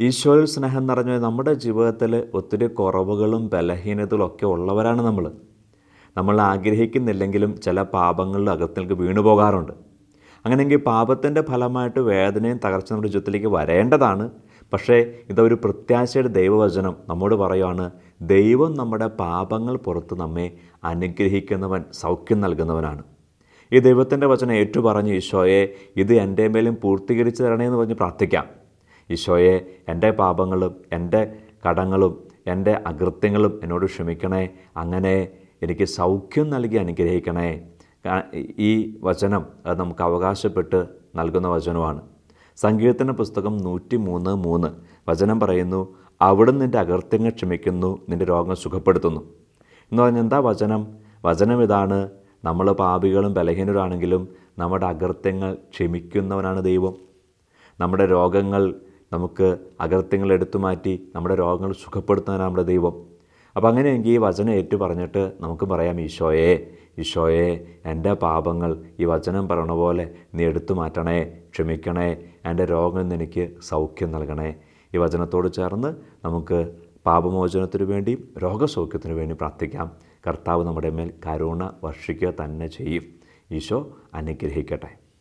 ഈശോയിൽ സ്നേഹം നിറഞ്ഞ നമ്മുടെ ജീവിതത്തിൽ ഒത്തിരി കുറവുകളും ബലഹീനതകളും ഒക്കെ ഉള്ളവരാണ് നമ്മൾ. നമ്മൾ ആഗ്രഹിക്കുന്നില്ലെങ്കിലും ചില പാപങ്ങളിൽ അകത്തേക്ക് വീണു പോകാറുണ്ട്. അങ്ങനെയെങ്കിൽ പാപത്തിന്റെ ഫലമായിട്ട് വേദനയും തകർച്ച നമ്മുടെ ജീവിതത്തിലേക്ക് വരേണ്ടതാണ്. പക്ഷേ ഇതൊരു പ്രത്യാശയുടെ ദൈവവചനം നമ്മോട് പറയുവാണ് ദൈവം നമ്മുടെ പാപങ്ങൾ പുറത്ത് നമ്മെ അനുഗ്രഹിക്കുന്നവൻ സൗഖ്യം നൽകുന്നവനാണ്. ഈ ദൈവത്തിന്റെ വചനം ഏറ്റുപറഞ്ഞ് ഈശോയെ ഇത് എന്റെ മേലും പൂർത്തീകരിച്ച് തരണേ എന്ന് പറഞ്ഞ് പ്രാർത്ഥിക്കാം. ഈശോയെ എന്റെ പാപങ്ങളും എന്റെ കടങ്ങളും എന്റെ അകൃത്യങ്ങളും എന്നോട് ക്ഷമിക്കണേ. അങ്ങനെ എനിക്ക് സൗഖ്യം നൽകി അനുഗ്രഹിക്കണേ. ഈ വചനം അത് നമുക്ക് അവകാശപ്പെട്ട് നൽകുന്ന വചനമാണ്. സങ്കീർത്തന പുസ്തകം നൂറ്റി മൂന്ന്. മൂന്ന് വചനം പറയുന്നു അവിടുന്ന് നിന്റെ അകൃത്യങ്ങൾ ക്ഷമിക്കുന്നു നിന്റെ രോഗം സുഖപ്പെടുത്തുന്നു. എന്ന് പറഞ്ഞാൽ എന്താ വചനം? വചനം ഇതാണ് നമ്മൾ പാപികളും ബലഹീനരാണെങ്കിലും നമ്മുടെ അകൃത്യങ്ങൾ ക്ഷമിക്കുന്നവനാണ് ദൈവം. നമ്മുടെ രോഗങ്ങൾ നമുക്ക് അകൃത്യങ്ങൾ എടുത്തു മാറ്റി നമ്മുടെ രോഗങ്ങൾ സുഖപ്പെടുത്താൻ നമ്മുടെ ദൈവം. അപ്പോൾ അങ്ങനെയെങ്കിൽ ഈ വചനം ഏറ്റു പറഞ്ഞിട്ട് നമുക്ക് പറയാം ഈശോയെ ഈശോയെ എന്റെ പാപങ്ങൾ ഈ വചനം പറയണ പോലെ നീ എടുത്തു മാറ്റണേ ക്ഷമിക്കണേ എന്റെ രോഗം എനിക്ക് സൗഖ്യം നൽകണേ. ഈ വചനത്തോട് ചേർന്ന് നമുക്ക് പാപമോചനത്തിനു വേണ്ടിയും രോഗസൗഖ്യത്തിനു വേണ്ടി പ്രാർത്ഥിക്കാം. കർത്താവ് നമ്മുടെ മേൽ കരുണ വർഷിക്കുക തന്നെ ചെയ്യും. ഈശോ അനുഗ്രഹിക്കട്ടെ.